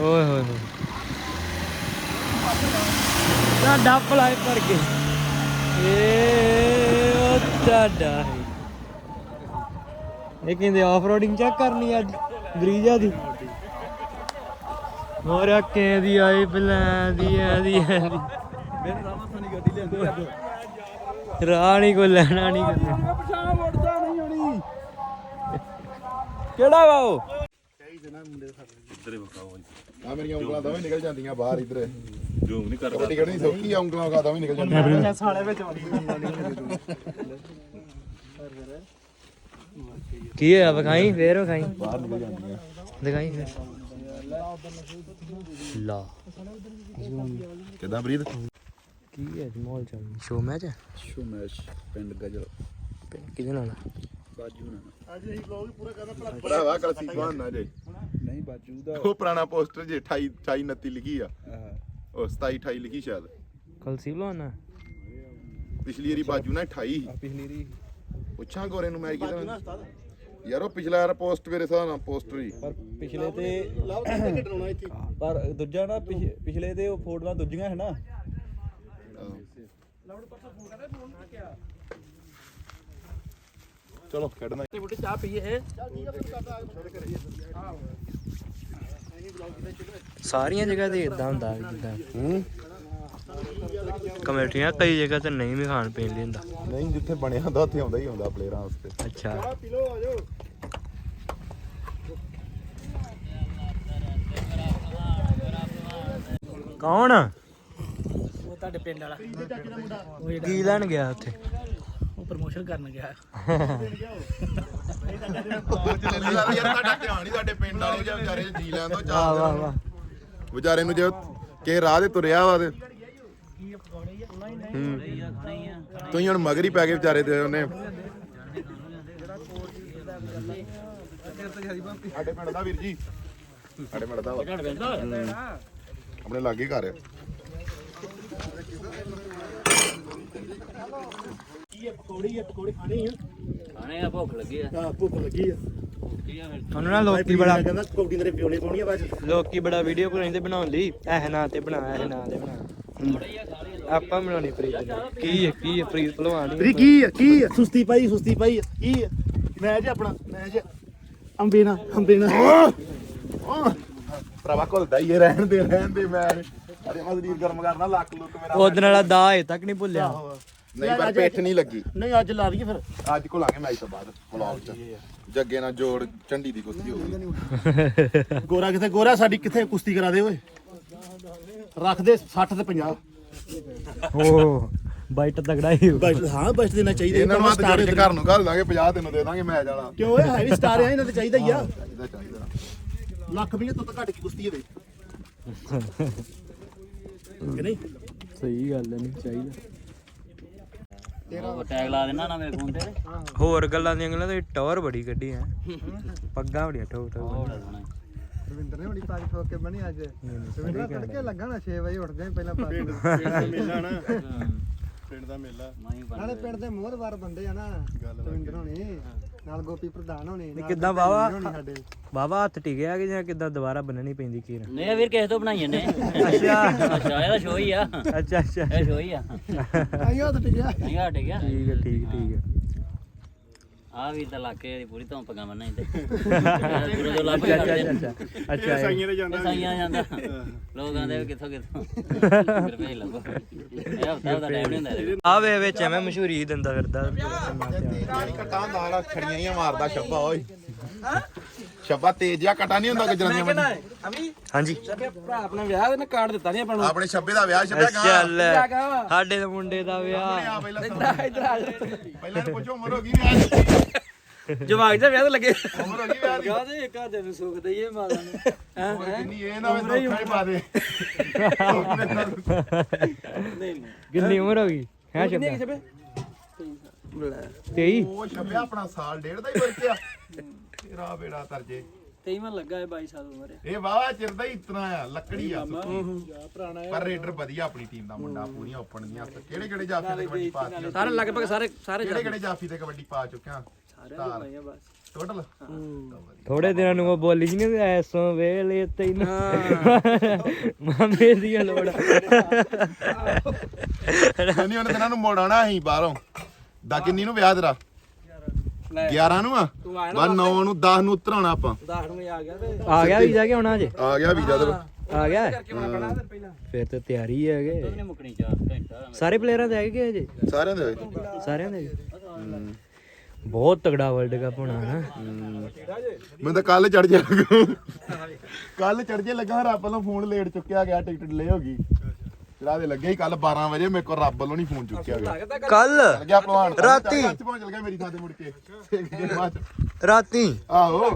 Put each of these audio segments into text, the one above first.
ਓਏ ਹੋਏ ਹੋਏ। ਨਾ ਡੱਪ ਲਾਏ ਪਰ ਕੇ। ਏ ਉਹ ਟਾਡਾ ਇਹ ਕਹਿੰਦੇ ਆਫ ਰੋਡਿੰਗ ਚੈੱਕ ਕਰਨੀ ਅੱਜ ਬਰੀਜਾ ਦੀ। ਹੋਰ ਅੱਕੇ ਦੀ ਆਈ ਬਲਾਂ ਦੀ ਆ ਦੀ ਆ ਦੀ। ਮੇਰੇ ਰਾਮਾ ਸਾਨੀ ਗੱਡੀ ਲੈਂਦੇ ਆ ਰਾਹ ਨਹੀਂ ਕੋਈ ਲੈਣਾ ਨਹੀਂ ਕੋਈ ਪਛਾਣ ਮੁੜਦਾ ਨਹੀਂ ਹੋਣੀ ਕਿਹੜਾ ਵਾ ਉਹ? ਆ ਮੇਰੀਆਂ ਉਂਗਲਾਂ ਦੋਵੇਂ ਨਿਕਲ ਜਾਂਦੀਆਂ ਬਾਹਰ ਇਧਰ। ਜੂਮ ਨਹੀਂ ਕਰਦਾ। ਕਬੱਡੀ ਖੇਡਣੀ ਸੌਖੀ ਆ ਉਂਗਲਾਂ ਖਾ ਦੋਵੇਂ ਨਿਕਲ ਜਾਂਦੀਆਂ। ਸਾਲੇ ਵਿੱਚ ਕੀ ਹੋਇਆ? ਵਿਖਾਈ ਫੇਰ ਵਿਖਾਈ। ਬਾਹਰ ਨਿਕਲ ਜਾਂਦੀਆਂ। ਦਿਖਾਈ ਫੇਰ। ਲਾ। ਕਿਦਾਂ ਬਰੀਦ ਕੀ ਹੈ ਮਾਹੌਲ ਚੱਲ ਸ਼ੋ ਮੈਚ ਹੈ? ਸ਼ੋ ਮੈਚ ਪਿੰਡ ਗਜਲ। ਕਿਹਦੇ ਨਾਲ ਬਾਜੂ ਨਾ। ਭਰਾਵਾ ਕਲਸੀ ਜਵਾਨ ਨਾ ਜੇ। ਨਹੀਂ ਬਾਜੂ ਦਾ ਉਹ ਪੁਰਾਣਾ ਪੋਸਟਰ ਜੇ 28 28 29 ਲਿਖੀ ਆ। ਉਹ 27 28 ਲਿਖੀ ਸ਼ਾਇਦ। ਕੱਲ ਸੀ ਬੁਲਾਉਣਾ ਪਿਛਲੀ ਵਾਰੀ ਬਾਜੂ ਨਾ 28 ਸੀ। ਆ ਪਿਛਲੀ ਰੀ ਪੁੱਛਾਂ ਗੋਰੇ ਨੂੰ ਮੈਂ ਕਿਹਦਾ ਯਾਰ ਉਹ ਪਿਛਲਾ ਯਾਰ ਪੋਸਟ ਮੇਰੇ ਹਿਸਾਬ ਨਾਲ ਪੋਸਟਰ ਹੀ ਪਰ ਪਿਛਲੇ ਤੇ ਪਰ ਦੂਜਾ ਨਾ ਪਿਛ- ਪਿਛਲੇ ਤੇ ਉਹ ਫੋਟੋਆਂ ਦੂਜੀਆਂ ਹੈ ਨਾ। ਚਲੋ ਖੇਡਣਾ ਸਾਰੀਆਂ ਜਗ੍ਹਾ ਤੇ ਇਦਾਂ ਹੁੰਦਾ ਵੀ ਜਿੱਦਾਂ ਹੂੰ? ਕਮੇਟੀਆਂ ਕਈ ਜਗ੍ਹਾ ਤੇ ਨਹੀਂ ਵੀ ਖਾਣ ਪੀਣ ਲਈ ਹੁੰਦਾ। ਨਹੀਂ ਜਿੱਥੇ ਬਣਿਆ ਹੁੰਦਾ ਉੱਥੇ ਆਉਂਦਾ ਹੀ ਆਉਂਦਾ ਪਲੇਅਰਾਂ ਵਾਸਤੇ ਅੱਛਾ। ਕੌਣ? ਉਹ ਤੁਹਾਡੇ ਪਿੰਡ ਵਾਲਾ। ਕੀ ਲੈਣ ਗਿਆ ਉੱਥੇ? ਪ੍ਰਮੋਸ਼ਨ ਕਰਨ ਗਿਆ। ਯਾਰ ਤੁਹਾਡਾ ਧਿਆਨ ਹੀ ਸਾਡੇ ਪਿੰਡ ਵਾਲੇ ਜਾਂ ਵਿਚਾਰੇ ਜੀ ਲੈਣ ਦੋ ਵਾਹ ਵਾਹ ਵਾਹ ਵਿਚਾਰੇ ਨੂੰ ਜੇ ਕਿਸੇ ਰਾਹ ਤੇ ਤੁਰਿਆ ਵਾ ਤੇ ਤੁਸੀਂ ਹੁਣ ਮਗਰ ਹੀ ਪੈ ਗਏ ਵਿਚਾਰੇ ਤੇ ਉਹਨੇ। ਸਾਡੇ ਪਿੰਡ ਦਾ ਵੀਰ ਜੀ। ਸਾਡੇ ਪਿੰਡ ਦਾ ਵਾ। ਆਪਣੇ ਲਾਗੇ ਘਰ ਆ। ਖਾਣੇ ਆ। ਭੁੱਖ ਲੱਗੀ ਆ। ਉਹਨੂੰ ਨਾ ਲੋਕੀ ਬੜਾ ਕਹਿੰਦਾ ਕੌਡੀ ਦੇ ਪਿਓਲੇ ਪਾਉਣੀ ਆ ਬਾਅਦ ਲੋਕੀ ਬੜਾ ਵੀਡੀਓ ਬਣਾਉਂਦੇ ਬਣਾਉਣ ਲਈ। ਇਹ ਨਾਂ ਤੇ ਬਣਾ ਇਹ ਨਾਂ ਤੇ ਬਣਾ। ਆਪਾਂ ਬਣਾਉਣੀ ਪ੍ਰੀਤ ਕੀ ਹੈ ਕੀ ਹੈ ਪ੍ਰੀਤ ਭਲਵਾਨ ਹੀ ਕੀ ਆ ਕੀ ਆ? ਸੁਸਤੀ ਪਾਈ ਸੁਸਤੀ ਪਾਈ ਕੀ ਮੈਚ ਆ ਆਪਣਾ ਮੈਚ ਅੰਬੇ ਨਾ ਅੰਬੇ ਨਾ ਭਰਾਵਾ ਘੁਲਦਾ ਹੀ ਇਹ ਰਹਿਣ ਦੇ ਰਹਿਣ ਦੇ ਮੈਂ ਅਰੇ ਮੈਂ ਸਰੀਰ ਗਰਮ ਕਰਨਾ ਲੱਕ ਲੁੱਕ ਮੇਰਾ। ਉਹਦੇ ਨਾਲ ਦਾ ਹਜੇ ਤੱਕ ਨਹੀਂ ਭੁੱਲਿਆ। ਨਹੀਂ ਪਰ ਪਿੱਠ ਨਹੀਂ ਲੱਗੀ। ਨਹੀਂ ਅੱਜ ਲਾ ਦਈਏ ਫਿਰ। ਅੱਜ ਘੁਲਾਂਗੇ ਮੈਚ ਤੋਂ ਬਾਅਦ ਵਲੌਗ ਚ। ਜੱਗੇ ਨਾਲ ਜੋੜ ਚੰਡੀ ਦੀ ਕੁਸ਼ਤੀ ਹੋ ਗਈ। ਗੋਰਾ ਕਿੱਥੇ ਗੋਰਾ ਸਾਡੀ ਕਿੱਥੇ ਕੁਸ਼ਤੀ ਕਰਾ ਦੇ ਓਏ? ਰੱਖ ਦੇ 60 ਤੇ 50 ਓ ਬਾਈਟ ਤਗੜਾ ਹੀ। ਬਸ ਹਾਂ ਬਸ ਦੇਣਾ ਚਾਹੀਦਾ ਇਹਨਾਂ ਨੂੰ ਸਟਾਰ ਕੇ ਘਰ ਨੂੰ ਘੱਲ ਦਾਂਗੇ 50 ਤੈਨੂੰ ਦੇ ਦਾਂਗੇ ਮੈਚ ਵਾਲਾ। ਕਿਉਂ ਓਏ ਹੈਵੀ ਸਟਾਰ ਆ ਇਹਨਾਂ ਤੇ ਚਾਹੀਦਾ ਹੀ ਆ। ਚਾਹੀਦਾ ਚਾਹੀਦਾ। ਲੱਖ ਵੀ ਤੋਂ ਤਾਂ ਘੱਟ ਕੀ ਕੁਸ਼ਤੀ ਹੋਵੇ? ਕਿ ਨਹੀਂ? ਸਹੀ ਗੱਲ ਨਹੀਂ ਚਾਹੀਦਾ। ਉਹ ਟੈਗ ਲਾ ਦੇਣਾ ਨਾ ਮੇਰੇ ਫੋਨ ਤੇ। ਹੋਰ ਗੱਲਾਂ ਦੀਆਂ ਗੱਲਾਂ ਤੇ ਟੌਰ ਬੜੀ ਕੱਢੀ ਹੈ ਪੱਗਾਂ ਬੜੀਆਂ ਠੋਕ ਠੋਕ ਬੜਾ ਸੋਹਣਾ ਰਵਿੰਦਰ ਨੇ ਬੜੀ ਪਾਰੀ ਠੋਕ ਕੇ ਬਣੀ ਅੱਜ। ਰਵਿੰਦਰ ਤੜਕੇ ਲੱਗਾ ਨਾ 6 ਵਜੇ ਉੱਠਦੇ ਆਂ ਪਹਿਲਾਂ ਪਾਰੀ ਮੇਲਾ ਨਾ। ਪਿੰਡ ਦਾ ਮੇਲਾ। ਮਾਈ ਬਣ ਨਾਲੇ ਪਿੰਡ ਦੇ ਮੋਹਰਵਾਰ ਬੰਦੇ ਆ ਨਾ। ਰਵਿੰਦਰ ਹੋਣੀ। ਨਾਲ ਗੋਪੀ ਪ੍ਰਧਾਨ ਹੋਣੀ ਨਾਲ ਕਿੱਦਾਂ ਵਾਵਾ? ਹੋਣੀ ਸਾਡੇ। ਹੱਥ ਟਿਕਿਆ ਕਿ ਜਾਂ ਕਿੱਦਾਂ ਦੁਬਾਰਾ ਬੰਨਣੀ ਪੈਂਦੀ ਕੀਰ ਨਹੀਂ ਵੀਰ ਕਿਸੇ ਤੋਂ ਬਣਾਈਆਂ ਨੇ ਅੱਛਾ। ਅੱਛਾ ਇਹਦਾ ਸ਼ੋਅ ਹੀ ਆ। ਅੱਛਾ ਅੱਛਾ। ਇਹ ਸ਼ੋਅ ਹੀ ਆ। ਆਈਓ ਤਾਂ ਟਿਕਿਆ। ਨਹੀਂ ਹਟ ਗਿਆ ਠੀਕ ਹੈ ਠੀਕ ਠੀਕ ਹੈ ਆ ਵੀ ਤਾਂ ਇਲਾਕੇ ਦੀ ਪੂਰੀ ਧੌਂ ਪਗਾ ਬੰਨਾ ਤੇ ਪੂਰੇ ਜੋ ਲੱਭ ਅੱਛਾ। ਅੱਛਾ ਅੱਛਾ ਤੇ ਜਾਂਦਾ। ਸਾਈਆਂ ਜਾਂਦਾ। ਲੋਕਾਂ ਦੇ ਕਿੱਥੋਂ ਕਿੱਥੋਂ। ਫਿਰ ਭੇਜ ਲੱਭੋ ਇਹ ਹਫਤਾ ਦਾ ਟਾਈਮ ਨਹੀਂ ਹੁੰਦਾ ਇਹਦੇ। ਆ ਵੇ ਵਿੱਚ ਐਵੇਂ ਮਸ਼ਹੂਰੀ ਦਿੰਦਾ ਫਿਰਦਾ। ਕਟਾ ਨਾਲ ਖੜੀਆਂ ਹੀ ਮਾਰਦਾ ਛੱਬਾ ਓਏ। ਛੱਬਾ ਤੇਜ਼ ਜਿਹਾ ਕਟਾ ਨਹੀਂ ਹੁੰਦਾ ਗੁਜਰਾਂ ਦੀਆਂ ਹਾਂਜੀ। ਭਰਾ ਆਪਣੇ ਵਿਆਹ ਦੇ ਨੇ ਕਾਰਡ ਦਿੱਤਾ ਨਹੀਂ ਆਪਾਂ ਨੂੰ। ਆਪਣੇ ਛੱਬੇ ਦਾ ਵਿਆਹ ਛੱਬਿਆ ਅੱਛਾ ਲੈ ਸਾਡੇ ਦੇ ਮੁੰਡੇ ਦਾ ਵਿਆਹ। ਪਹਿਲਾਂ ਪਹਿਲਾਂ ਇਹਨੂੰ ਪੁੱਛੋ ਉਮਰ ਹੋ ਗਈ ਵਿਆਹ ਦੀ ਜਵਾਗ ਦਾ ਵਿਆਹ ਤੇ ਲੱਗੇ। ਉਮਰ ਹੋ ਗਈ ਵਿਆਹ ਦੀ। ਕਾਹਦੇ ਇੱਕ ਹੱਥ ਨੂੰ ਸੁੱਖ ਦਈਏ ਮਾਤਾ ਨੂੰ? ਉਮਰ ਕਿੰਨੀ ਇਹ ਨਾ ਵੇ ਧੋਖਾ ਹੀ ਪਾ ਦੇ। ਕਿੰਨੀ ਉਮਰ ਹੋ ਗਈ? ਹੈ ਸ਼ਬਦ 23 ਉਹ ਛੱਬਿਆ ਆਪਣਾ ਸਾਲ ਡੇਢ ਦਾ ਹੀ ਵਰਤਿਆ ਤੇਰਾ ਬੇੜਾ ਤਰਜੇ ਤੇਈਵਾਂ ਲੱਗਾ ਹੈ 22 ਸਾਲ ਉਮਰ ਹੈ ਇਹ ਵਾਵਾ ਚਿਰ ਦਾ ਹੀ ਇਤਨਾ ਆ ਲੱਕੜੀ ਆ। ਸੁੱਕੀ। ਪਰ ਰੇਡਰ ਵਧੀਆ ਆਪਣੀ ਟੀਮ ਦਾ ਮੁੰਡਾ ਪੂਰੀਆਂ ਓਪਨ ਦੀਆਂ ਕਿਹੜੇ ਕਿਹੜੇ ਜਾਫੀ ਤੇ ਕਬੱਡੀ ਪਾ ਚੁੱਕਿਆ ਸਾਰੇ ਲਗਭਗ ਸਾਰੇ ਸਾਰੇ ਕਿਹੜੇ ਕਿਹੜੇ ਜਾਫੀ ਤੇ ਕਬੱਡੀ ਪਾ ਚੁੱਕਿਆ ਸਾਰਿਆਂ ਬਸ। ਟੋਟਲ ਥੋੜੇ ਦਿਨਾਂ ਨੂੰ ਉਹ ਬੋਲੀ ਜੀ ਨਹੀਂ ਐਸੋ ਵੇਲੇ ਤੈਨੂੰ ਮਾਮੇ ਦੀ ਲੋੜ। ਨਹੀਂ ਉਹਨੇ ਦਿਨਾਂ ਨੂੰ ਮੋੜ ਆਉਣਾ ਅਸੀਂ ਬਾਹਰੋਂ। ਦਾ ਕਿੰਨੀ ਨੂੰ ਵਿਆਹ ਤੇਰਾ? 11 ਨੂੰ ਆ? ਬਸ 9 ਨੂੰ 10 ਨੂੰ ਉਤਰਾਉਣਾ ਆਪਾਂ। ਆ ਗਿਆ ਵੀਜ਼ਾ ਕਿ ਆਉਣਾ ਜੇ ਆ ਗਿਆ ਵੀਜ਼ਾ ਤੇਰਾ। ਆ ਗਿਆ? ਫਿਰ ਤੇ ਤਿਆਰੀ ਹੈਗੇ 4 ਘੰਟਾ। ਸਾਰੇ ਪਲੇਅਰਾਂ ਦੇ ਹੈਗੇ ਅਜੇ ਸਾਰਿਆਂ ਦੇ। ਸਾਰਿਆਂ ਦੇ? ਬਹੁਤ ਤਗੜਾ ਵਰਲਡ ਕੱਪ ਹੋਣਾ ਨਾ ਮੈਂ ਤਾਂ ਕੱਲ ਚੜ ਜਾ ਕੱਲ ਚੜ ਜੇ ਲੱਗਾ, ਰੱਬ ਵੱਲੋਂ ਫੋਨ ਲੇਟ ਚੁੱਕਿਆ ਗਿਆ, ਟਿਕਟ ਡਿਲੇ ਹੋ ਗਈ। ਚੜਾ ਦੇ ਲੱਗੇ ਹੀ ਕੱਲ 12 ਵਜੇ ਮੇਰੇ ਕੋਲ ਰੱਬ ਵੱਲੋਂ ਨਹੀਂ ਫੋਨ ਚੁੱਕਿਆ ਗਿਆ। ਕੱਲ ਚੱਲ ਗਿਆ ਭਲਵਾਨ ਰਾਤੀ। ਚੱਲ ਪਹੁੰਚ ਗਿਆ ਮੇਰੀ ਥਾਂ ਤੇ ਮੁੜ ਕੇ। ਬਾਅਦ। ਰਾਤੀ? ਆਹੋ।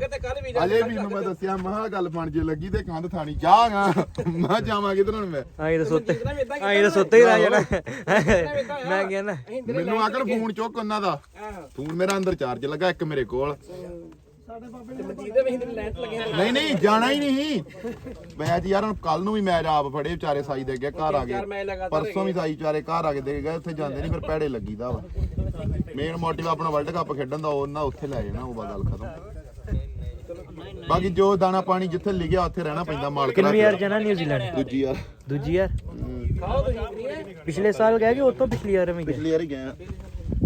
ਅਜੇ ਵੀ ਮੈਂ ਦੱਸਿਆ ਮਹਾ ਗੱਲ ਬਣ ਜੇ ਲੱਗੀ ਤੇ ਕੰਧ ਥਾਣੀ ਜਾਗਾ ਮੈਂ ਜਾਵਾਂ ਕਿਧਰ ਮੈਂ। ਆਈ ਤਾਂ ਸੁੱਤੇ ਆਈ ਤਾਂ ਸੁੱਤੇ ਹੀ ਰਹਿ ਜਾਣਾ। ਮੈਂ ਕਹਿੰਦਾ ਮੈਨੂੰ ਆਕੜ ਫੋਨ ਚੁੱਕ ਉਹਨਾਂ ਦਾ। ਫੋਨ ਮੇਰਾ ਅੰਦਰ ਚਾਰਜ ਲੱਗਾ ਇੱਕ ਮੇਰੇ ਕੋਲ। ਨਹੀਂ ਨਹੀਂ ਜਾਣਾ ਹੀ ਨਹੀਂ। ਮੈਚ ਯਾਰ ਹੁਣ ਕੱਲ ਨੂੰ ਵੀ ਮੈਚ ਆਪ ਫੜੇ ਵਿਚਾਰੇ ਸਾਈ ਦੇ ਅੱਗੇ ਘਰ ਆ ਗਏ। ਪਰਸੋਂ ਵੀ ਸਾਈ ਵਿਚਾਰੇ ਘਰ ਆ ਕੇ ਦੇ ਗਏ ਉੱਥੇ ਜਾਂਦੇ ਨਹੀਂ ਫਿਰ ਪੈੜੇ ਲੱਗੀਦਾ ਵਾ। ਮੇਨ ਮੋਟਿਵ ਆਪਣਾ ਵਰਲਡ ਕੱਪ ਖੇਡਣ ਦਾ ਉਹਨਾਂ ਉੱਥੇ ਲੈ ਜਾਣਾ ਉਹ ਗੱਲ ਖਤਮ। ਬਾਕੀ ਜੋ ਦਾਣਾ ਪਾਣੀ ਜਿੱਥੇ ਲਿਖਿਆ ਉੱਥੇ ਰਹਿਣਾ ਪੈਂਦਾ ਮਾਲਕ ਕਿੰਨੀ ਦਾ ਵਾਰ ਜਾਣਾ ਨਿਊਜ਼ੀਲੈਂਡ ਦੂਜੀ ਯਾਰ ਦੂਜੀ ਯਾਰ ਪਿਛਲੇ ਸਾਲ ਗਏ ਕਿ ਉਹ ਤੋਂ ਪਿਛਲੀ ਵਾਰ ਵੀ ਗਏ? ਪਿਛਲੀ ਵਾਰ ਹੀ ਗਏ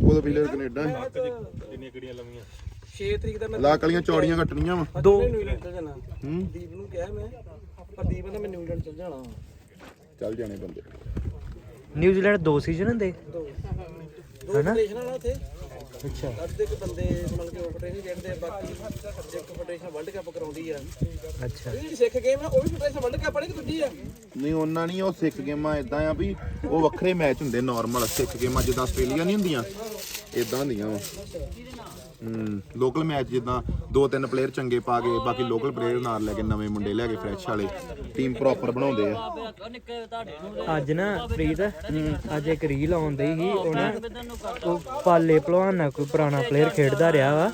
ਉਦੋਂ ਪਿਛਲੇ ਕੈਨੇਡਾ ਕਿੰਨੀਆਂ ਕਿਹੜੀਆਂ ਲੰਮੀਆਂ 6 ਤਰੀਕ ਦਾ ਲਾ ਕਲੀਆਂ ਚੌੜੀਆਂ ਕੱਟਣੀਆਂ ਵਾ। ਦੋ। ਹੂੰ। ਦੀਪ ਨੂੰ ਕਿਹਾ ਮੈਂ ਪਰ ਦੀਪ ਨੇ ਮੈਂ ਨਿਊਜ਼ੀਲੈਂਡ ਚਲ ਜਾਣਾ ਚੱਲ ਜਾਣੇ ਬੰਦੇ। ਨਿਊਜ਼ੀਲੈਂਡ ਦੋ ਸੀਜ਼ਨ ਹੁੰਦੇ? ਉੱਥੇ। ਅੱਛਾ। ਅੱਧੇ ਕੁ ਬੰਦੇ ਮਤਲਬ ਕਿ ਫੈਡਰੇਸ਼ਨ ਖੇਡਦੇ ਆ, ਬਾਕੀ ਇੱਕ ਫੈਡਰੇਸ਼ਨ ਵਰਲਡ ਕੱਪ ਕਰਾਉਂਦੀ ਆ। ਅੱਛਾ। ਜਿਹੜੀ ਸਿੱਖ ਗੇਮ ਆ ਉਹ ਵੀ ਫੈਡਰੇਸ਼ਨ ਵਰਲਡ ਕੱਪ ਵਾਲੀ ਕਿ ਦੂਜੀ ਆ? ਨਹੀਂ ਉਹਨਾਂ ਨਹੀਂ ਉਹ ਸਿੱਖ ਗੇਮਾਂ ਇਦਾਂ ਆ ਵੀ ਉਹ ਵੱਖਰੇ ਮੈਚ ਹੁੰਦੇ ਨਾਰਮਲ ਸਿੱਖ ਗੇਮਾਂ ਜਿੱਦਾਂ ਆਸਟ੍ਰੇਲੀਆ ਨਹੀਂ ਹੁੰਦੀਆਂ ਇਦਾਂ ਹੁੰਦੀਆਂ ਵਾ। ਹੂੰ ਲੋਕਲ ਮੈਚ ਜਿੱਦਾਂ ਦੋ ਤਿੰਨ ਪਲੇਅਰ ਚੰਗੇ ਪਾ ਕੇ ਬਾਕੀ ਲੋਕਲ ਪਲੇਅਰ ਨਾਲ ਲੈ ਕੇ ਨਵੇਂ ਮੁੰਡੇ ਲੈ ਕੇ ਫਰੈਸ਼ ਵਾਲੇ ਟੀਮ ਪ੍ਰੋਪਰ ਬਣਾਉਂਦੇ ਆ। ਅੱਜ ਨਾ ਪ੍ਰੀਤ ਅੱਜ ਇੱਕ ਰੀਲ ਆਉਂਦੀ ਸੀ ਉਹ ਪਾਲੇ ਭਲਵਾਨ ਨਾਲ ਕੋਈ ਪੁਰਾਣਾ ਪਲੇਅਰ ਖੇਡਦਾ ਰਿਹਾ ਵਾ।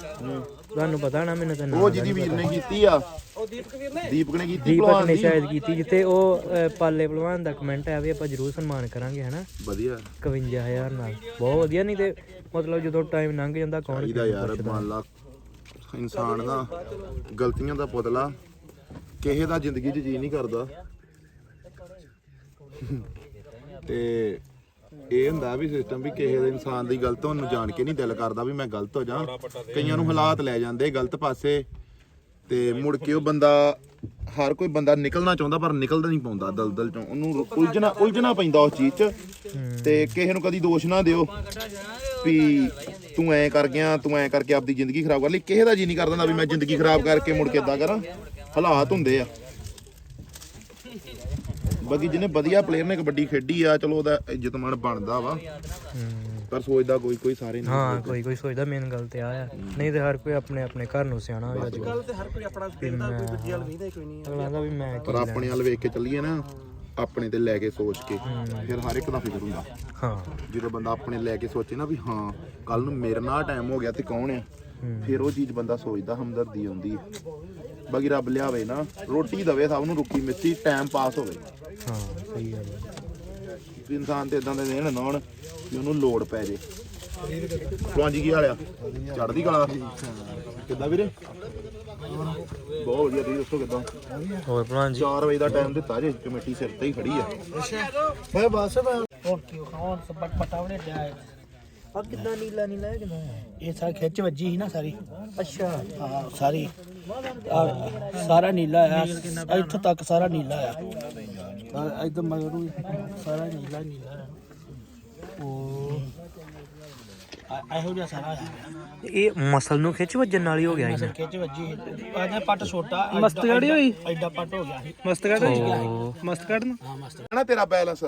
ਤੁਹਾਨੂੰ ਪਤਾ ਨਾ ਮੈਨੂੰ ਤਾਂ ਉਹ ਜਿਹਦੀ ਵੀਰ ਨੇ ਕੀਤੀ ਆ। ਉਹ ਦੀਪਕ ਵੀਰ ਨੇ ਦੀਪਕ ਨੇ ਕੀਤੀ ਦੀਪਕ ਨੇ ਦੀ। ਸ਼ਾਇਦ ਕੀਤੀ ਜਿੱਥੇ ਉਹ ਪਾਲੇ ਭਲਵਾਨ ਦਾ ਕਮੈਂਟ ਹੈ ਵੀ ਆਪਾਂ ਜ਼ਰੂਰ ਸਨਮਾਨ ਕਰਾਂਗੇ ਹਨਾ? ਵਧੀਆ। 51000 ਨਾਲ। ਬਹੁਤ ਵਧੀਆ ਨਹੀਂ ਤੇ ਮਤਲਬ ਜਦੋਂ ਟਾਈਮ ਲੰਘ ਜਾਂਦਾ ਕੌਣ ਇਹਦਾ ਯਾਰ ਮੰਨ ਲਾ। ਇਨਸਾਨ ਨਾ ਗਲਤੀਆਂ ਦਾ ਪੁਤਲਾ। ਕਿਸੇ ਦਾ ਜ਼ਿੰਦਗੀ 'ਚ ਜੀ ਨਹੀਂ ਕਰਦਾ। ਤੇ ਇਹ ਹੁੰਦਾ ਵੀ ਸਿਸਟਮ ਵੀ ਕਿਸੇ ਦੇ ਇਨਸਾਨ ਦੀ ਗਲਤ ਹੋਣ ਨੂੰ ਜਾਣ ਕੇ ਨਹੀਂ ਦਿਲ ਕਰਦਾ ਵੀ ਮੈਂ ਗਲਤ ਹੋ ਜਾ ਕਈਆਂ ਨੂੰ ਹਾਲਾਤ ਲੈ ਜਾਂਦੇ ਗਲਤ ਪਾਸੇ। ਤੇ ਮੁੜ ਕੇ ਉਹ ਬੰਦਾ ਹਰ ਕੋਈ ਬੰਦਾ ਨਿਕਲਣਾ ਚਾਹੁੰਦਾ ਪਰ ਨਿਕਲਦਾ ਨਹੀਂ ਪਾਉਂਦਾ ਦਲਦਲ ਚੋਂ। ਉਹਨੂੰ ਉਲਝਣਾ ਉਲਝਣਾ ਪੈਂਦਾ ਉਸ ਚੀਜ਼ 'ਚ। ਤੇ ਕਿਸੇ ਨੂੰ ਕਦੀ ਦੋਸ਼ ਨਾ ਦਿਓ। ਵੀ ਤੂੰ ਐ ਕਰ ਗਿਆ ਤੂੰ ਐ ਕਰਕੇ ਆਪਦੀ ਜ਼ਿੰਦਗੀ ਖਰਾਬ ਕਰ ਲਈ। ਕਿਸੇ ਦਾ ਜੀ ਨਹੀਂ ਕਰਦਾ ਵੀ ਮੈਂ ਜ਼ਿੰਦਗੀ ਖਰਾਬ ਕਰਕੇ ਮੁੜ ਕੇ ਇਦਾਂ ਕਰਾਂ। ਹਾਲਾਤ ਹੁੰਦੇ ਆ। ਬਾਕੀ ਜਿਹਨੇ ਵਧੀਆ ਪਲੇਅਰ ਨੇ ਕਬੱਡੀ ਖੇਡੀ ਆ ਚਲੋ ਉਹਦਾ ਇੱਜ਼ਤਮਾਨ ਬਣਦਾ ਵਾ। ਪਰ ਸੋਚਦਾ ਕੋਈ ਕੋਈ ਸਾਰੇ ਨਹੀਂ ਹਾਂ ਕੋਈ ਕੋਈ ਸੋਚਦਾ ਮੇਨ ਗੱਲ ਤੇ ਆ ਆ। ਨਹੀਂ ਤੇ ਹਰ ਕੋਈ ਆਪਣੇ ਆਪਣੇ ਘਰ ਨੂੰ ਸਿਆਣਾ ਹੋਇਆ ਅੱਜ ਕੱਲ੍ਹ। ਤੇ ਹਰ ਕੋਈ ਆਪਣਾ ਕੋਈ ਦੂਜੀ ਵਾਲ ਵੇਖਦਾ ਕੋਈ ਨਹੀਂ ਅਗਲਾ ਦਾ ਵੀ ਮੈਂ ਕੀ ਪਰ ਆਪਣੇ ਵੱਲ ਵੇਖ ਕੇ ਚੱਲੀਏ ਨਾ। ਆਪਣੇ ਤੇ ਲੈ ਕੇ ਸੋਚ ਕੇ ਫਿਰ ਹਰ ਇੱਕ ਦਾ ਫਿਕਰ ਹੁੰਦਾ। ਹਾਂ। ਜਦੋਂ ਬੰਦਾ ਆਪਣੇ ਲੈ ਕੇ ਸੋਚੇ ਨਾ ਵੀ ਹਾਂ ਕੱਲ ਨੂੰ ਮੇਰੇ ਨਾਲ ਟਾਈਮ ਹੋ ਗਿਆ ਤੇ ਕੌਣ ਆ? ਫਿਰ ਉਹ ਚੀਜ਼ ਬੰਦਾ ਸੋਚਦਾ ਹਮਦਰਦੀ ਆਉਂਦੀ ਹੈ ਬਾਕੀ ਰੱਬ ਲਿਆਵੇ ਨਾ ਰੋਟੀ ਦਵੇ ਸਭ ਨੂੰ ਰੁੱਕੀ ਮਿੱਸੀ ਟਾਈਮ ਪਾਸ ਹੋਵੇ। ਹਾਂ ਸਹੀ ਗੱਲ ਹੈ। ਵੀ ਇਨਸਾਨ ਤੇ ਇਦਾਂ ਦੇ ਦੇਣ ਨਾ ਹੋਣ ਵੀ ਉਹਨੂੰ ਲੋੜ ਪੈ ਜੇ। ਜੀ ਕੀ ਹਾਲ ਆ? ਚੜਦੀ ਕਲਾ? ਕਿੱਦਾਂ ਵੀਰੇ? ਬਹੁਤ ਵਧੀਆ ਤੁਸੀਂ ਦੱਸੋ ਕਿੱਦਾਂ? ਹੋਰ ਭਲਵਾਨ ਜੀ? 4 ਵਜੇ ਦਾ ਟਾਈਮ ਦਿੱਤਾ ਜੇ ਕਮੇਟੀ ਸਿਰ ਤੇ ਹੀ ਖੜੀ ਆ। ਮੈਂ ਬਸ ਮੈਂ ਹੋਰ ਕੀ ਖਾਣ ਸਬਕ ਪਟਾਵਣੇ ਡਿਆ ਆ ਕਿੱਦਾਂ ਨੀਲਾ ਨੀਲਾ ਹੈ ਕਿਦਾਂ? ਇਹ ਸਾਰੀ ਖਿੱਚ ਵੱਜੀ ਸੀ ਨਾ ਸਾਰੀ। ਅੱਛਾ। ਹਾਂ ਸਾਰੀ। ਆਹ ਸਾਰਾ ਨੀਲਾ ਆ। ਇੱਥੋਂ ਤੱਕ ਸਾਰਾ ਨੀਲਾ ਆ। ਇਧਰ ਮਗਰੂ ਸਾਰਾ ਨੀਲਾ ਨੀਲਾ ਆ। ਉਹ ਆ- ਇਹੋ ਜਿਹਾ ਸਾਰਾ ਆ ਇਹ ਮਸਲ ਨੂੰ ਖਿੱਚ ਵੱਜਣ ਨਾਲ ਹੀ ਹੋ ਗਿਆ ਇਹਨਾਂ ਖਿੱਚ ਵੱਜੀ ਆਜਾ ਪੱਟ ਛੋਟਾ ਮਸਤ ਗੜੀ ਹੋਈ? ਐਡਾ ਪੱਟ ਹੋ ਗਿਆ ਸੀ। ਮਸਤ ਮਸਤ ਕੱਢ ਹਾਂ ਮਸਤ ਨਾ ਤੇਰਾ ਬੈਲੈਂਸ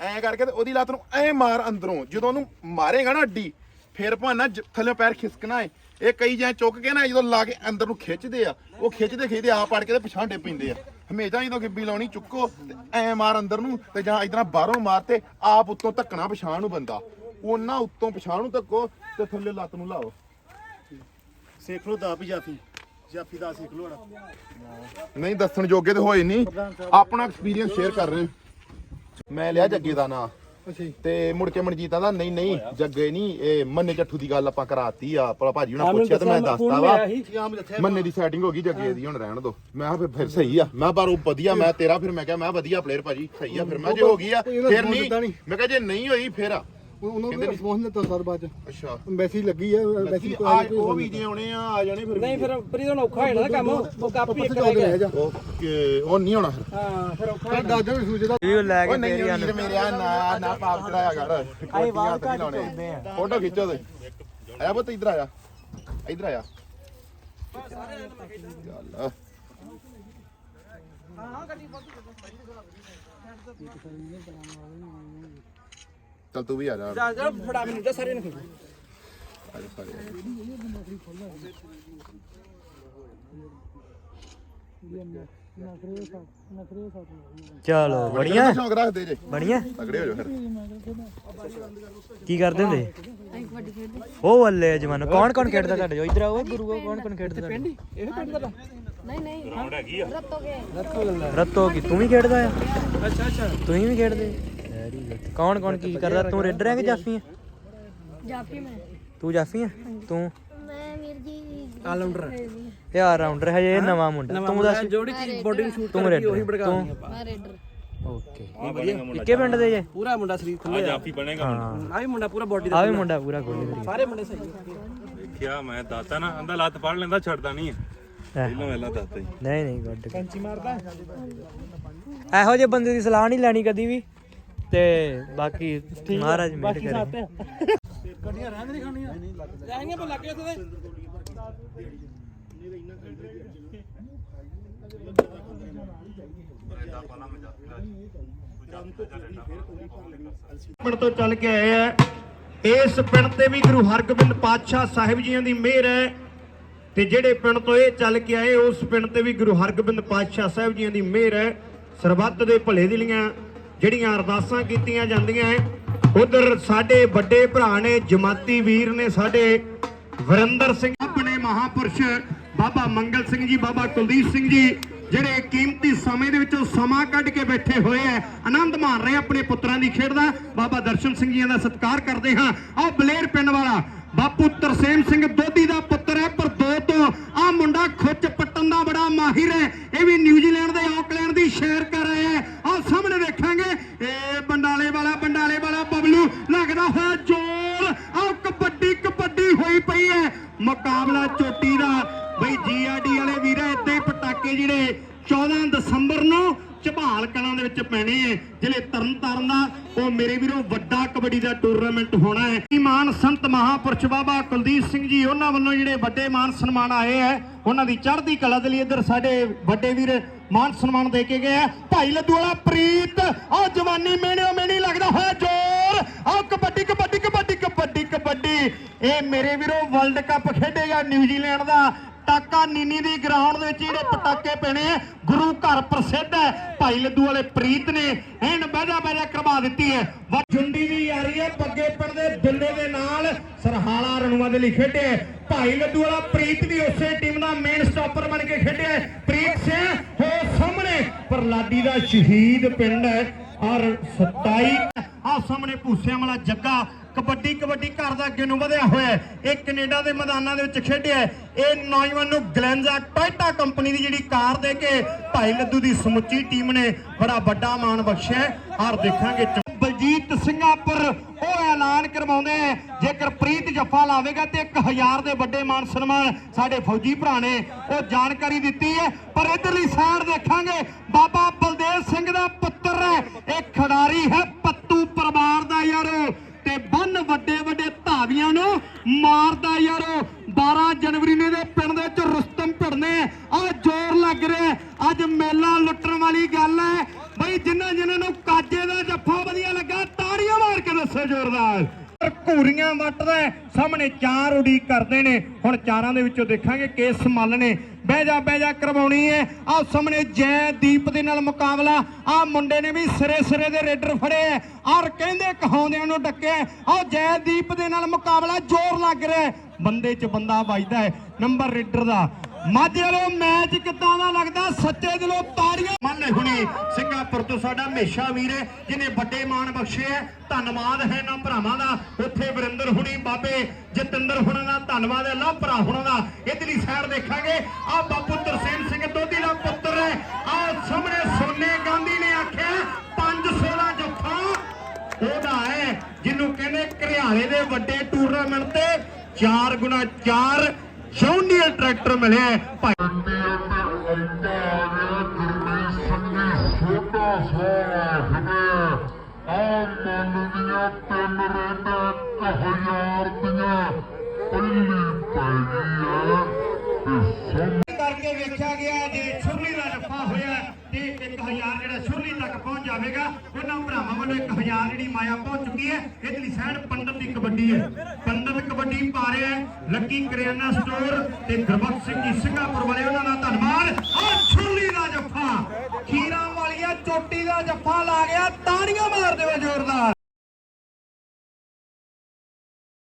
ਐਂ ਕਰਕੇ ਤੇ ਉਹਦੀ ਲੱਤ ਨੂੰ ਐਂ ਮਾਰ ਅੰਦਰੋਂ। ਜਦੋਂ ਉਹਨੂੰ ਮਾਰੇਗਾ ਨਾ ਅੱਡੀ ਫਿਰ ਭਾਣਾ ਥੱਲੇ ਪੈਰ ਖਿਸਕਣਾ ਏ। ਇਹ ਕਈ ਜਾਂ ਚੁੱਕ ਕੇ ਨਾ ਜਦੋਂ ਲਾ ਕੇ ਅੰਦਰ ਨੂੰ ਖਿੱਚਦੇ ਆ ਉਹ ਖਿੱਚਦੇ ਖਿੱਚਦੇ ਆ ਪੜ ਕੇ ਤੇ ਪਿਛਾਂ ਡੇ ਪੈਂਦੇ ਆ। ਹਮੇਸ਼ਾ ਜਦੋਂ ਗਿੱਬੀ ਲਾਉਣੀ ਚੁੱਕੋ ਤੇ ਐਂ ਮਾਰ ਅੰਦਰ ਨੂੰ ਤੇ ਜਾਂ ਇਦਾਂ ਬਾਹਰੋਂ ਮਾਰ ਤੇ ਆਪ ਉੱਤੋਂ ਧੱਕਣਾ ਪਛਾਣ ਨੂੰ ਬੰਦਾ। ਉਹਨਾਂ ਉੱਤੋਂ ਪਛਾਣ ਨੂੰ ਧੱਕੋ ਤੇ ਥੱਲੇ ਲੱਤ ਨੂੰ ਲਾਓ। ਸਿੱਖ ਲੋ ਦਾ ਵੀ ਜਾਫੀ। ਜਾਫੀ ਦਾ ਸਿੱਖ ਲੋ ਨਹੀਂ ਦੱਸਣ ਜੋਗੇ ਤੇ ਹੋਏ ਨਹੀਂ। ਆਪਣਾ ਐਕਸਪੀਰੀਅੰਸ ਸ਼ੇਅਰ ਕਰ ਰਹੇ ਹਾਂ। ਮੈਂ ਲਿਆ ਜੱਗੇ ਦਾ ਨਾਂ। ਤੇ ਮੁੜ ਕੇ ਮਨਜੀਤ ਦਾ ਨਹੀਂ ਨਹੀਂ ਜੱਗੇ ਨਹੀਂ ਇਹ ਮੰਨੇ ਚੱਠੂ ਦੀ ਗੱਲ ਆਪਾਂ ਕਰਾਤੀ ਆ। ਭਲਾ ਭਾਜੀ ਉਹਨਾਂ ਪੁੱਛਿਆ ਤੇ ਮੈਂ ਦੱਸਤਾ ਵਾ। ਮੰਨੇ ਦੀ ਸੈਟਿੰਗ ਹੋ ਗਈ ਜੱਗੇ ਦੀ ਹੁਣ ਰਹਿਣ ਦੋ। ਮੈਂ ਕਿਹਾ ਫਿਰ ਫਿਰ ਸਹੀ ਆ। ਮੈਂ ਪਰ ਉਹ ਵਧੀਆ ਮੈਂ ਤੇਰਾ ਫਿਰ ਮੈਂ ਕਿਹਾ ਮੈਂ ਵਧੀਆ ਪਲੇਅਰ ਭਾਜੀ ਸਹੀ ਆ। ਫਿਰ ਮੈਂ ਜੇ ਹੋ ਗਈ ਆ ਫਿਰ ਨਹੀਂ। ਮੈਂ ਕਿਹਾ ਜੇ ਨਹੀਂ ਹੋਈ ਫਿਰ ਆ। ਉਹਨਾਂ ਨੂੰ ਰਿਸਪੌਂਸ ਦਿੱਤਾ ਸਰ ਬਾਅਦ ਚ। ਅੱਛਾ। ਮੈਸੇਜ ਲੱਗੀ ਆ ਮੈਸੇਜ ਆ ਉਹ ਵੀ ਜੇ ਆਉਣੇ ਆ ਆ ਜਾਣੇ ਫਿਰ ਨਹੀਂ ਫਿਰ ਪ੍ਰੀਤ ਨੂੰ ਔਖਾ ਹੋ ਜਾਣਾ ਕੰਮ। ਉਹ ਕਾਪੀ ਇੱਕ ਰਹਿ ਰਹਿ ਗਿਆ ਜਾ। ਓਕੇ ਉਹ ਨਹੀਂ ਹੋਣਾ ਫਿਰ। ਹਾਂ ਫਿਰ ਔਖਾ ਫਿਰ ਦੱਸ ਦੇ ਸੂਚ ਦਾ ਵੀਡੀਓ ਲੈ ਕੇ ਨਹੀਂ ਤੇਰੀ ਵੀਰ ਮੇਰੇ ਆ ਨਾ ਨਾ ਪਾਪ ਚੜਾਇਆ ਕਰ। ਕੋਟੀਆਂ ਹੱਥ ਨਹੀਂ ਲਾਉਣੇ ਫੋਟੋ ਖਿੱਚੋ ਤੇ ਆਇਆ ਪੁੱਤ ਇੱਧਰ ਆਇਆ ਇੱਧਰ ਆਇਆ ਚੱਲ ਚੱਲ ਤੂੰ ਵੀ ਆ ਜਾ। ਜਾ ਜਾ ਫੜਾ ਮੈਨੂੰ ਤਾਂ ਸਾਰੇ ਨੂੰ ਆ ਜਾ ਸਾਰੇ ਚਲੋ ਬੜੀਆਂ ਸ਼ੌਂਕ ਰੱਖਦੇ ਜੇ। ਬੜੀਆਂ ਤਗੜੇ ਹੋ ਜਾ ਫਿਰ। ਕੀ ਕਰਦੇ ਹੁੰਦੇ? ਉਹ ਵੱਲੇ ਜਮਾਨ। ਕੌਣ ਕੌਣ ਖੇਡਦਾ ਤੁਹਾਡੇ ਜੋ ਇਧਰ ਆਓ ਗੁਰੂ ਕੌਣ ਕੌਣ ਖੇਡਦਾ ਤੁਹਾਡੇ ਇਹ ਪਿੰਡ ਦਾ। ਨਹੀਂ ਨਹੀਂ ਗਰਾਊਂਡ ਹੈਗੀ ਆ। ਰੱਤੋ ਕੇ ਰੱਤੋ ਕੀ ਤੂੰ ਵੀ ਖੇਡਦਾ ਆ? ਅੱਛਾ ਅੱਛਾ। ਤੂੰ ਵੀ ਖੇਡਦੇ? Very good. ਕੌਣ ਕੌਣ ਕੀ ਕਰਦਾ? ਤੂੰ ਰੇਡਰ ਹੈ ਕਿ ਜਾਫੀ ਹੈ? ਜਾਫੀ ਮੈਂ। ਤੂੰ ਜਾਫੀ ਹੈ? ਤੂੰ? ਮੈਂ ਵੀਰ ਜੀ ਆਲਰਾਊਂਡਰ ਯਾਰ ਰਾਉਂਡਰ ਹੈ ਇਹ ਨਵਾਂ ਮੁੰਡਾ। ਤੂੰ ਦੱਸ। ਜੋੜੀ ਚੀਜ਼ ਬੋਡੀ ਸ਼ੂਟ ਤੂੰ ਉਹੀ ਰੇਡਰ। ਬੜਕਾ ਤੂੰ? ਮੈਂ ਰੇਡਰ। ਓਕੇ। ਇੱਕੇ ਪਿੰਡ ਦੇ ਜੇ? ਪੂਰਾ ਮੁੰਡਾ ਸਰੀਰ ਖੁੱਲੇ ਆ। ਹਾਂ। ਆ ਵੀ ਮੁੰਡਾ ਪੂਰਾ ਬੋਡੀ ਦਾ ਆ ਵੀ ਮੁੰਡਾ ਪੂਰਾ ਗੋਲੀ ਕਰੀ ਸਾਰੇ ਮੁੰਡੇ ਸਹੀ ਕਿਆ ਮੈਂ ਦਾਤਾ ਨਾ ਆਂਦਾ ਲੱਤ ਫੜ ਲੈਂਦਾ ਛੱਡਦਾ ਨਹੀਂ ਹੈ। ਪਹਿਲਾਂ ਪਹਿਲਾਂ ਦਾਤਾ ਹੀ। ਨਹੀਂ ਨਹੀਂ ਗੁੱਡ ਕੰਚੀ ਮਾਰਦਾ ਇਹੋ ਜਿਹੇ ਬੰਦੇ ਦੀ ਸਲਾਹ ਨਹੀਂ ਲੈਣੀ ਕਦੀ ਵੀ। ਤੇ ਬਾਕੀ ਮਹਾਰਾਜ ਮਿਹਰ ਕਰੇ। ਜਾਏਂਗੇ ਪਰ ਲੱਗੇ ਉੱਥੇ ਪਿੰਡ ਤੋਂ ਚੱਲ ਕੇ ਆਏ ਆ। ਇਸ ਪਿੰਡ ਤੇ ਵੀ ਗੁਰੂ ਹਰਗੋਬਿੰਦ ਪਾਤਸ਼ਾਹ ਸਾਹਿਬ ਜੀਆਂ ਦੀ ਮਿਹਰ ਹੈ। ਤੇ ਜਿਹੜੇ ਪਿੰਡ ਤੋਂ ਇਹ ਚੱਲ ਕੇ ਆਏ ਉਸ ਪਿੰਡ ਤੇ ਵੀ ਗੁਰੂ ਹਰਗੋਬਿੰਦ ਪਾਤਸ਼ਾਹ ਸਾਹਿਬ ਜੀਆਂ ਦੀ ਮਿਹਰ ਹੈ। ਸਰਬੱਤ ਦੇ ਭਲੇ ਦੀ ਲੀਆਂ ਜਿਹੜੀਆਂ ਅਰਦਾਸਾਂ ਕੀਤੀਆਂ ਜਾਂਦੀਆਂ ਹੈ ਉਧਰ ਸਾਡੇ ਵੱਡੇ ਭਰਾ ਨੇ, ਜਮਾਤੀ ਵੀਰ ਨੇ ਸਾਡੇ ਵਰਿੰਦਰ ਸਿੰਘ ਆਪਣੇ ਮਹਾਪੁਰਸ਼ ਬਾਬਾ ਮੰਗਲ ਸਿੰਘ ਜੀ, ਬਾਬਾ ਕੁਲਦੀਪ ਸਿੰਘ ਜੀ, ਜਿਹੜੇ ਕੀਮਤੀ ਸਮੇਂ ਦੇ ਵਿੱਚੋਂ ਸਮਾਂ ਕੱਢ ਕੇ ਬੈਠੇ ਹੋਏ ਐ, ਆਨੰਦ ਮਾਣ ਰਹੇ ਆਪਣੇ ਪੁੱਤਰਾਂ ਦੀ ਖੇਡ ਦਾ, ਬਾਬਾ ਦਰਸ਼ਨ ਸਿੰਘ ਜੀ ਦਾ ਸਤਿਕਾਰ ਕਰਦੇ ਹਾਂ। ਆਹ ਬਲੇਰ ਪਿੰਡ ਵਾਲਾ, ਬਾਪੂ ਤਰਸੇਮ ਸਿੰਘ ਦੋਦੀ ਦਾ ਪੁੱਤਰ ਹੈ ਪਰ ਦੋ ਤੋਂ ਆਹ ਮੁੰਡਾ ਖੁੱਚ ਪੱਟਣ ਦਾ ਬੜਾ ਮਾਹਿਰ ਹੈ ਇਹ ਵੀ ਨਿਊਜ਼ੀਲੈਂਡ ਦੇ ਆਕਲੈਂਡ ਦੀ ਸ਼ੇਅਰ ਕਰ ਰਿਹਾ ਹੈ ਆਹ ਸਾਹਮਣੇ ਦੇਖਾਂਗੇ ਇਹ ਬੰਡਾਲੇ ਵਾਲਾ ਬੰਡਾਲੇ ਵਾਲਾ ਬਬਲੂ ਲੱਗਦਾ ਹੋਇਆ ਜ਼ੋਰ ਆਹ ਕਬੱਡੀ ਕਬੱਡੀ ਹੋਈ ਪਈ ਹੈ ਮੁਕਾਬਲਾ ਦਾ। ਬਈ ਜੀਆਰਡੀ ਵਾਲੇ ਵੀਰ ਇੱਥੇ ਪਟਾਕੇ ਜਿਹੜੇ 14 ਦਸੰਬਰ ਨੂੰ ਝਬਾਲ ਕਲਾਂ ਦੇ ਵਿੱਚ ਪੈਣੇ ਐ ਜਿਹੜੇ ਤਰਨ ਦਾ, ਉਹ ਮੇਰੇ ਵੀਰੋ ਵੱਡਾ ਕਬੱਡੀ ਦਾ ਟੂਰਨਾਮੈਂਟ ਹੋਣਾ ਹੈ। ਇਮਾਨ ਸੰਤ ਮਹਾਪੁਰਸ਼ ਬਾਬਾ ਕੁਲਦੀਪ ਸਿੰਘ ਜੀ, ਉਹਨਾਂ ਵੱਲੋਂ ਜਿਹੜੇ ਵੱਡੇ ਮਾਨ ਸਨਮਾਨ ਆਏ ਐ ਉਹਨਾਂ ਦੀ ਚੜ੍ਹਦੀ ਕਲਾ ਦੇ ਲਈ ਇੱਧਰ ਸਾਡੇ ਵੱਡੇ ਵੀਰ ਮਾਨ ਸਨਮਾਨ ਦੇ ਕੇ ਗਏ ਆ। ਭਾਈ ਲੱਦੂ ਵਾਲਾ ਪ੍ਰੀਤ ਆ ਜਵਾਨੀ ਮੇਣਿਓ ਮੇਣੀ ਲੱਗਦਾ ਹੋਇਆ ਜ਼ੋਰ। ਆ ਕਬੱਡੀ ਕਬੱਡੀ ਕਬੱਡੀ। ਕਬੱਡੀ ਕਬੱਡੀ। ਇਹ ਮੇਰੇ ਵੀਰੋ ਵਰਲਡ ਕੱਪ ਖੇਡੇਗਾ ਨਿਊਜ਼ੀਲੈਂਡ ਦਾ। ਟਾਕਾ ਨੀਨੀ ਦੀ ਗਰਾਊਂਡ ਦੇ ਵਿੱਚ ਜਿਹੜੇ ਪਟਾਕੇ ਪੈਣੇ ਆ। ਗੁਰੂ ਘਰ ਪ੍ਰਸਿੱਧ ਹੈ। ਭਾਈ ਲੱਡੂ ਵਾਲੇ ਪ੍ਰੀਤ ਨੇ ਐਨ ਬਾਜਾ ਬਾਜਾ ਕਰਵਾ ਦਿੱਤੀ ਹੈ। ਵਾ- ਜੁੰਡੀ ਦੀ ਯਾਰੀ ਹੈ। ਪੱਗੇ ਪਿੰਡ ਦੇ ਦੁੱਲੇ ਦੇ ਨਾਲ ਸਰਹਾਲਾ ਰਣੂਆ ਦੇ ਲਈ ਖੇਡਿਆ ਭਾਈ ਲੱਡੂ ਵਾਲਾ ਪ੍ਰੀਤ ਵੀ ਉਸੇ ਟੀਮ ਦਾ ਮੇਨ ਸਟਾਪਰ ਬਣ ਕੇ ਖੇਡਿਆ ਪ੍ਰੀਤ ਸਿੰਘ, ਹੋ ਸਾਹਮਣੇ। ਪਰ ਲਾਡੀ ਦਾ ਸ਼ਹੀਦ ਪਿੰਡ ਹੈ। ਔਰ 27 ਆ ਸਾਹਮਣੇ ਭੂਸਿਆਂ ਵਾਲਾ ਜੱਗਾ। ਕਬੱਡੀ ਕਬੱਡੀ ਘਰ ਦਾ ਅੱਗੇ ਨੂੰ ਵਧਿਆ ਹੋਇਆ ਹੈ। ਇਹ ਕੈਨੇਡਾ ਦੇ ਮੈਦਾਨਾਂ ਦੇ ਵਿੱਚ ਖੇਡਿਆ ਹੈ। ਇਹ ਨੌਜਵਾਨ ਨੂੰ ਗਲੈਂਜ਼ਾ ਟੋਇਟਾ ਕੰਪਨੀ ਦੀ ਜਿਹੜੀ ਕਾਰ ਦੇ ਕੇ ਭਾਈ ਲੱਦੂ ਦੀ ਸਮੁੱਚੀ ਟੀਮ ਨੇ ਬੜਾ ਵੱਡਾ ਮਾਣ ਬਖਸ਼ਿਆ ਹੈ। ਦੇਖਾਂਗੇ ਬਲਜੀਤ ਸਿੰਘਾਪੁਰ ਉਹ ਐਲਾਨ ਕਰਵਾਉਂਦੇ ਜੇਕਰ ਪ੍ਰੀਤ ਜੱਫਾ ਲਾਵੇਗਾ ਤੇ 1000 ਦੇ ਵੱਡੇ ਮਾਨ ਸਨਮਾਨ ਸਾਡੇ ਫੌਜੀ ਭਰਾ ਨੇ ਉਹ ਜਾਣਕਾਰੀ ਦਿੱਤੀ ਹੈ। ਪਰ ਇਧਰਲੀ ਸਾਈਡ ਦੇਖਾਂਗੇ। ਬਾਬਾ ਬਲਦੇਵ ਸਿੰਘ ਦਾ ਪੁੱਤਰ ਹੈ। ਇਹ ਖਿਡਾਰੀ ਹੈ ਪੱਤੂ ਪਰਿਵਾਰ ਦਾ ਯਾਰੋ। ਤੇ ਬੰਨ ਵੱਡੇ ਵੱਡੇ ਧਾਵੀਆਂ ਨੂੰ ਮਾਰਦਾ ਯਾਰੋ 12 ਜਨਵਰੀ ਨੂੰ ਇਹਦੇ ਪਿੰਡ ਦੇ ਵਿੱਚ ਰੁਸਤਮ ਭਿੜਨੇ। ਆ ਜ਼ੋਰ ਲੱਗ ਰਿਹਾ। ਅੱਜ ਮੇਲਾ ਲੁੱਟਣ ਵਾਲੀ ਗੱਲ ਹੈ। ਬਈ ਜਿਨ੍ਹਾਂ ਜਿਨ੍ਹਾਂ ਨੂੰ ਕਾਜੇ ਦਾ ਜੱਫਾ ਵਧੀਆ ਲੱਗਾ, ਤਾੜੀਆਂ ਮਾਰ ਕੇ ਦੱਸੋ ਜ਼ੋਰਦਾਰ। ਘੂਰੀਆਂ ਵੱਟਦਾ ਸਾਹਮਣੇ ਚਾਰ ਉਡੀਕ ਕਰਦੇ ਨੇ। ਹੁਣ ਚਾਰਾਂ ਦੇ ਵਿੱਚੋਂ ਦੇਖਾਂਗੇ ਕੇਸ ਮੱਲ ਨੇ। ਬਹਿ ਜਾ ਬਹਿ ਜਾ, ਕਰਵਾਉਣੀ ਹੈ। ਆਹ ਸਾਹਮਣੇ ਜੈਦੀਪ ਦੇ ਨਾਲ ਮੁਕਾਬਲਾ। ਆਹ ਮੁੰਡੇ ਨੇ ਵੀ ਸਿਰੇ ਸਿਰੇ ਦੇ ਰੇਡਰ ਫੜੇ ਹੈ। ਔਰ ਕਹਿੰਦੇ ਕਹਾਉਂਦਿਆਂ ਨੂੰ ਡੱਕਿਆ ਆਹ ਜੈਦੀਪ ਦੇ ਨਾਲ ਮੁਕਾਬਲਾ ਜ਼ੋਰ ਲੱਗ ਰਿਹਾ ਬੰਦੇ 'ਚ ਬੰਦਾ ਵੱਜਦਾ ਹੈ। ਨੰਬਰ ਰੇਡਰ ਦਾ। ਮਾਝੇ ਵਾਲੋ ਮੈਚ ਕਿੱਦਾਂ ਦਾ ਲੱਗਦਾ? ਸੱਚੇ ਦਿਲੋਂ ਤਾੜੀਆਂ ਮੰਨ ਹੁਣੀ ਸਿੰਗਾਪੁਰ ਤੋਂ ਸਾਡਾ ਹਮੇਸ਼ਾ ਵੀਰ ਹੈ, ਜਿਹਨੇ ਵੱਡੇ ਮਾਣ ਬਖਸ਼ੇ ਹੈ। ਧੰਨਵਾਦ ਹੈ ਨਾ ਭਰਾਵਾਂ ਦਾ। ਉੱਥੇ ਵਰਿੰਦਰ ਹੁਣੀ, ਬਾਬੇ ਜਤਿੰਦਰ ਹੁਣਾਂ ਦਾ ਧੰਨਵਾਦ ਹੈ, ਲਾ ਭਰਾ ਹੁਣਾਂ ਦਾ। ਇਧਰਲੀ ਸਾਈਡ ਦੇਖਾਂਗੇ। ਆ ਬਾਪੂ ਤਰਸੇਮ ਸਿੰਘ ਦੋਦੀ ਦਾ ਪੁੱਤਰ ਹੈ। ਆ ਸਾਹਮਣੇ ਸੋਨੇ ਗਾਂਧੀ ਨੇ ਆਖਿਆ 500 ਦਾ ਜੱਫਾ। ਉਹਦਾ ਹੈ, ਜਿਹਨੂੰ ਕਹਿੰਦੇ ਘਰਿਆਲੇ ਦੇ ਵੱਡੇ ਟੂਰਨਾਮੈਂਟ ਤੇ 4 ਗੁਣਾ 4 ਜੌਨੀਅਰ ਟਰੈਕਟਰ ਮਿਲਿਆ ਹੈ। ਭਾਈ ਕਰਕੇ ਵੇਖਿਆ ਗਿਆ ਜੇ ਛੁਰਲੀ ਦਾ ਜੱਫਾ ਹੋਇਆ ਤੇ 1000 ਜਿਹੜਾ ਛੁਰਲੀ ਤੱਕ ਪਹੁੰਚ ਜਾਵੇਗਾ, ਉਹਨਾਂ ਭਰਾਵਾਂ ਵੱਲੋਂ 1000 ਜਿਹੜੀ ਮਾਇਆ ਪਹੁੰਚ ਚੁੱਕੀ ਹੈ। ਇਧਰਲੀ ਸਾਈਡ ਪੰਡਤ ਦੀ ਕਬੱਡੀ ਹੈ। ਪੰਡਤ ਕਬੱਡੀ ਪਾ ਰਿਹਾ ਹੈ। ਲੱਕੀ ਕਰਿਆਨਾ ਸਟੋਰ ਤੇ ਗੁਰਬਖਸ਼ ਸਿੰਘ ਜੀ ਸਿੰਘਾਪੁਰ ਵਾਲੇ, ਉਹਨਾਂ ਦਾ ਧੰਨਵਾਦ। ਆ ਛੁਰਲੀ ਦਾ ਜੱਫਾ। ਖੀਰਾਂ ਵਾਲੀਆ ਚੋਟੀ ਦਾ ਜੱਫਾ ਲਾ ਗਿਆ। ਤਾੜੀਆਂ ਮਾਰ ਦਿਓ ਜ਼ੋਰਦਾਰ।